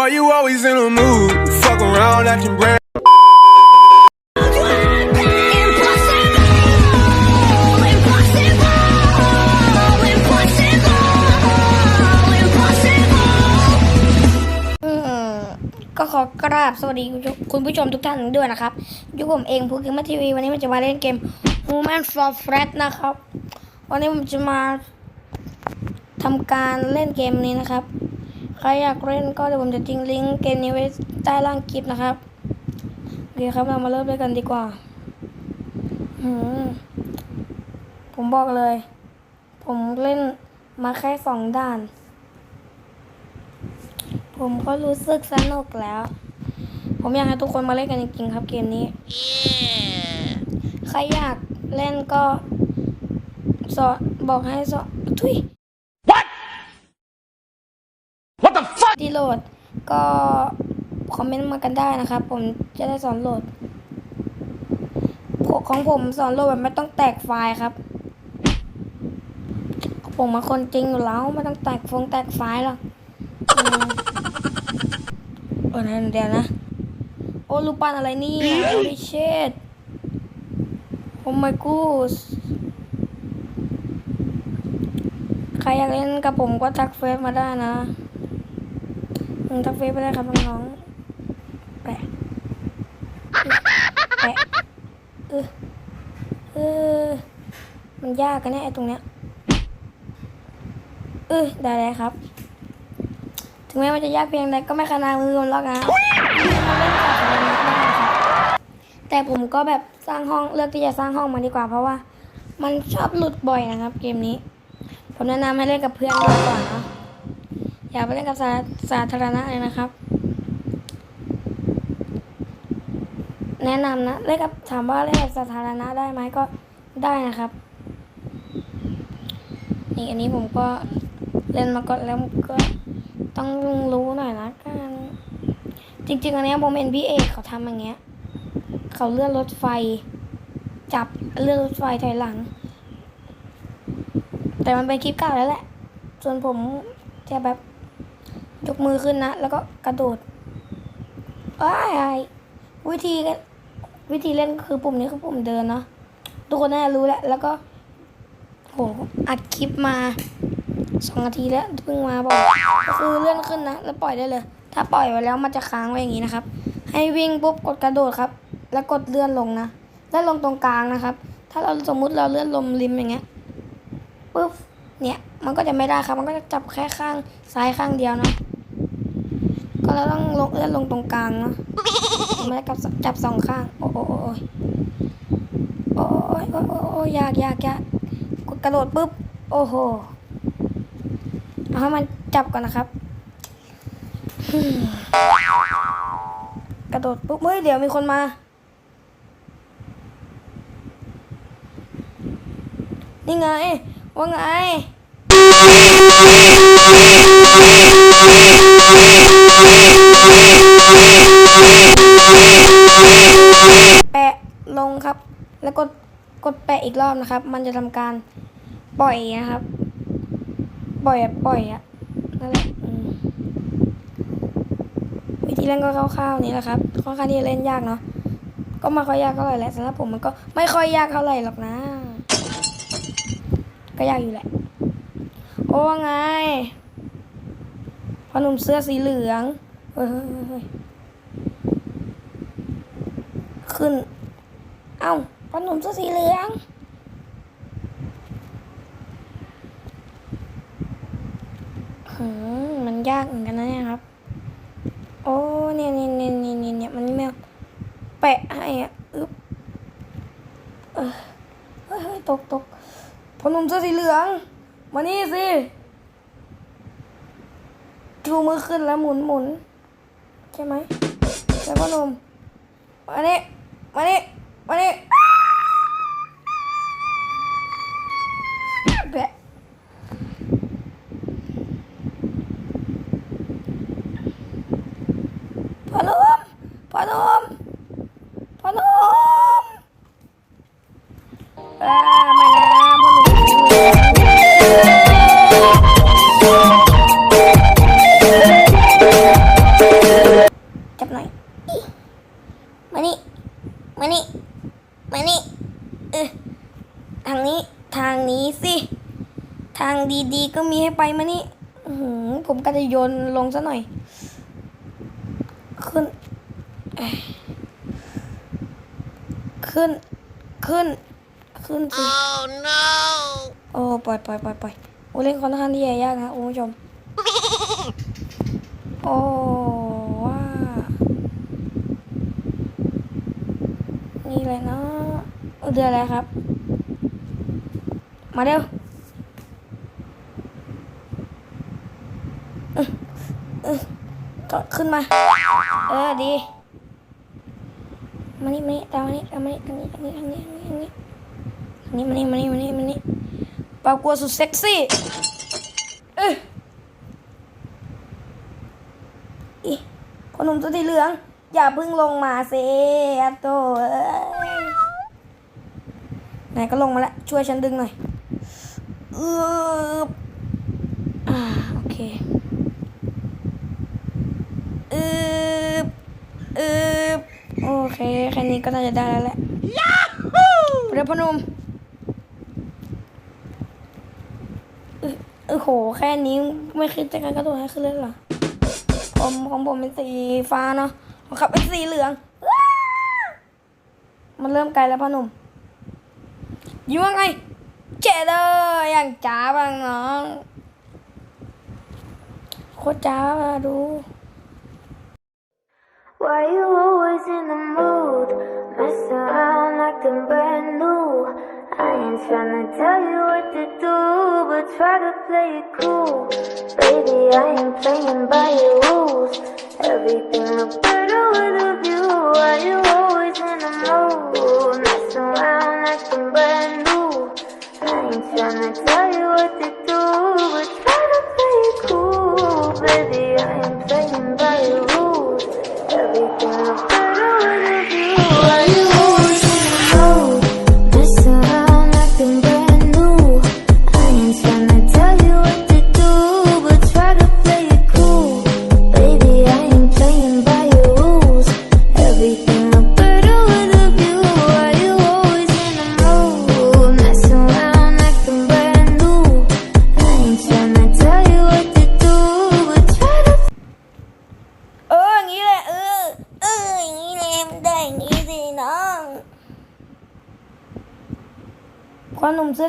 Why you always in a mood? Fuck around acting brand. ก็ขอกราบสวัสดีคุณผู้ชมทุกท่านด้วยนะครับอยู่ผมเองพูกิมทีวี วันนี้มันจะมาเล่นเกม Human for Flat นะครับ วันนี้ผมจะมาทำการเล่นเกมนี้นะครับ ใครอยากเล่นก็เดี๋ยวผมจะทิ้งลิงก์เกมนี้ไว้ใต้ล่างคลิปนะครับโอเคครับเรามาเริ่มเล่นกันดีกว่าอืมผมบอกเลย ผมเล่นมาแค่สองด่าน ผมก็รู้สึกสนุกแล้ว ผมอยากให้ทุกคนมาเล่นกันจริงๆครับเกมนี้ใครอยากเล่นก็สอนบอกให้สอนทุย ที่โหลด ก็คอมเมนต์มากันได้นะครับ ผมจะได้สอนโหลดของผมสอนโหลดแบบไม่ต้องแตกไฟล์ครับ ผมมาคนจริงอยู่แล้วไม่ต้องแตกฟงแตกไฟล์หรอกอืมเออเดี๋ยวนะ โอ้ลูกปั้นอะไรนี่โอ้ดิเชดโอ้ my god ใครอยากเล่นกับผมก็ทักเฟซมาได้นะ อืมทักเฟซไปได้ครับน้องๆแปะแปะเออเออมันยากกันแน่ไอ้ตรงเนี้ยเออได้แล้วครับ ถึงแม้มันจะยากเพียงใดก็ไม่ขนาดมือผมหรอกนะแต่ผมก็แบบสร้างห้องเลือกที่จะสร้างห้องมาดีกว่า เพราะว่า มันชอบหลุดบ่อยนะครับ เกมนี้ ผมแนะนำให้เล่นกับเพื่อนมากกว่านะ อย่าไปเล่นกับสาสาธารณะเลยนะครับ แนะนำนะเล่นกับถามว่าเล่นกับสาธารณะได้ไหมก็ได้นะครับนี่อันนี้ผมก็เล่นมาก่อนแล้วก็ต้องรู้หน่อยนะกันจริงๆอันนี้ผมเห็นพี่เอกเขาทำอย่างเงี้ย เขาเลื่อนรถไฟ จับเลื่อนรถไฟถอยหลัง แต่มันเป็นคลิปเก่าแล้วแหละ ส่วนผมจะแบบ ยกมือขึ้นนะ แล้วก็กระโดดอ้ายวิธีวิธีเล่นก็คือปุ่มนี้คือปุ่มเดินเนาะทุกคนน่าจะรู้แหละแล้วก็โหอัดคลิปมาสองนาทีแล้วเพิ่งมาบอกก็คือเลื่อนขึ้นนะ แล้วปล่อยได้เลย ถ้าปล่อยไว้แล้วมันจะค้างไว้อย่างนี้นะครับ ให้วิ่งปุ๊บกดกระโดดครับ แล้วกดเลื่อนลงนะเลื่อนลงตรงกลางนะครับ ถ้าเราสมมุติเราเลื่อนลมริมอย่างเงี้ยปุ๊บเนี่ยมันก็จะไม่ได้ครับ มันก็จะจับแค่ข้างซ้ายข้างเดียวนะ ก็เราต้องลงเลื่อนลงตรงกลางเนาะไม่ได้กับจับสองข้าง โอ้โอ้โอ้โอ้โอ้ยโอ้ยโอ้ยอยากยากยากกระโดดปุ๊บ โอ้โห เอาให้มันจับก่อนนะครับ กระโดดปุ๊บ เฮ้ย เดี๋ยวมีคนมา นี่ไง ว่าไง แล้วกดกดแปะอีกรอบนะครับ มันจะทำการปล่อยนะครับ ปล่อยปล่อยอะนั่นแหละวิธีเล่นก็คร่าวๆนี้แหละครับค่อนข้างที่จะเล่นยากเนาะก็ไม่ค่อยยากเท่าไหร่แหละสำหรับผมมันก็ไม่ค่อยยากเท่าไหร่หรอกนะ ก็ยากอยู่แหละ โอ้ไงพอหนุ่มเสื้อสีเหลืองเฮ้ยเฮ้ยเฮ้ยเฮ้ยขึ้น เอ้า พอหนุ่มเสื้อสีเหลืองหืมมันยากเหมือนกันนะเนี่ยครับ โอ้เนี่ยเนี่ยเนี่ยเนี่ยเนี่ยมันแมวแปะให้อะอึ๊บเออเฮ้ยเฮ้ยตกตกพอหนุ่มเสื้อสีเหลือง มานี่สิชูมือขึ้นแล้วหมุนหมุนใช่ไหมใช่พ่อหนุ่มมานี่มานี่มานี่ พ่อหนุ่มพ่อหนุ่มอ่าไม่นะพ่อหนุ่มจับหน่อยมานี่มานี่มานี่เออทางนี้ทางนี้สิ ทางดีๆก็มีให้ไปมานี่ผมก็จะโยนลงซะหน่อย ขึ้น ขึ้น ขึ้นสิ Oh no! โอ้ปล่อยปล่อยปล่อยปล่อยโอ้เล่นค่อนข้างที่จะยากนะคุณผู้ชม โอ้ว้านี่เลยเนาะเดือนอะไรครับ มาเร็วอื้ออื้อก็ขึ้นมา เออดี มานี่มานี่ตามมานี่ตามมานี่ทางนี้ทางนี้ทางนี้ทางนี้ทานี้มานี่มานี่มานี่มานี่ปากกัวสุดเซ็กซี่เอ้ยอีขนมตัวสีเหลือง อย่าเพึ่งลงมาเซอะโตเอ้ยไหนก็ลงมาแล้วช่วยฉันดึงหน่อยเอออ่าโอเคเออเออโอเค แค่นี้ก็น่าจะได้แล้วแหละเดี๋ยวพนมเออเออโห แค่นี้ไม่คิดจะการกระโดดให้ขึ้นเลยเหรอผมของผมเป็นสีฟ้าเนาะของขับเป็นสีเหลืองว้ามันเริ่มไกลแล้วพ่อหนุ่มยิ้มว่าไง เจเดอร์อย่างจ้าบ้างน้องโคตรจ้ามาดู Why you always in the mood? Mess around acting brand new. I ain't tryna tell you what to do, but try to play it cool. Baby, I ain't playing by your rules. Everything look better with a Thinking of better with you.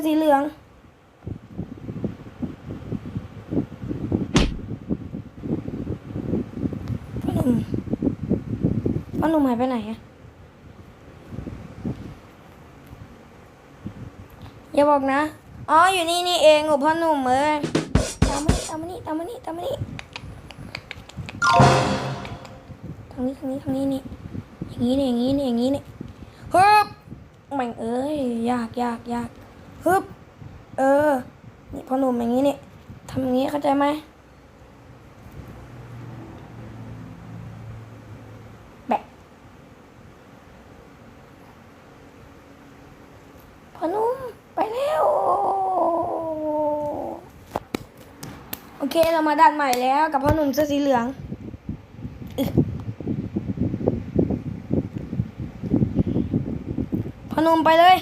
สื้อสีเหลือง พ่อหนุ่มพ่อหนุ่มหายไปไหนอะอย่าบอกนะ อ๋อ อยู่นี่นี่เองโอ้พ่อหนุ่มเอ้ยตามมานี่ตามมานี่ตามมานี่ตามมานี่ทางนี้ทางนี้ทางนี้นี่อย่างนี้นี่อย่างนี้นี่อย่างนี้นี่ฮึบแม่งเอ้ย ยากยากยาก ฮึบ เออ นี่พอหนุ่มอย่างนี้นี่ทำอย่างนี้เข้าใจไหมแบะพอนุ่มไปแล้ว โอเคเรามาด่านใหม่แล้วกับพ่อหนุ่มเสื้อสีเหลืองพอนุ่มไปเลย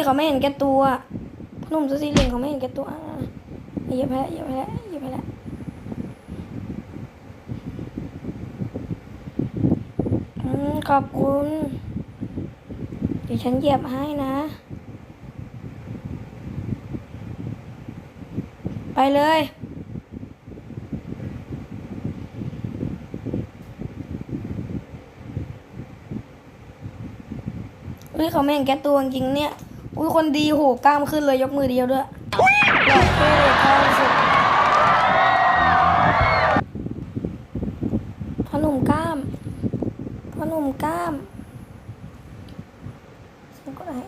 เฮ้ยเขาไม่เห็นแก่ตัวพนมตัวสีเหลืองเขาไม่เห็นแก่ตัวเหยียบไปแล้วเหยียบไปแล้วเหยียบไปแล้วขอบคุณ เดี๋ยวฉันเหยียบให้นะ ไปเลยอุ้ยเขาไม่เห็นแก่ตัวจริงเนี่ย อุ้ยคนดีโหกล้ามขึ้นเลยยกมือเดียวด้วยพ่อหนุ่มกล้ามพ่อหนุ่มกล้ามฉันก็ได้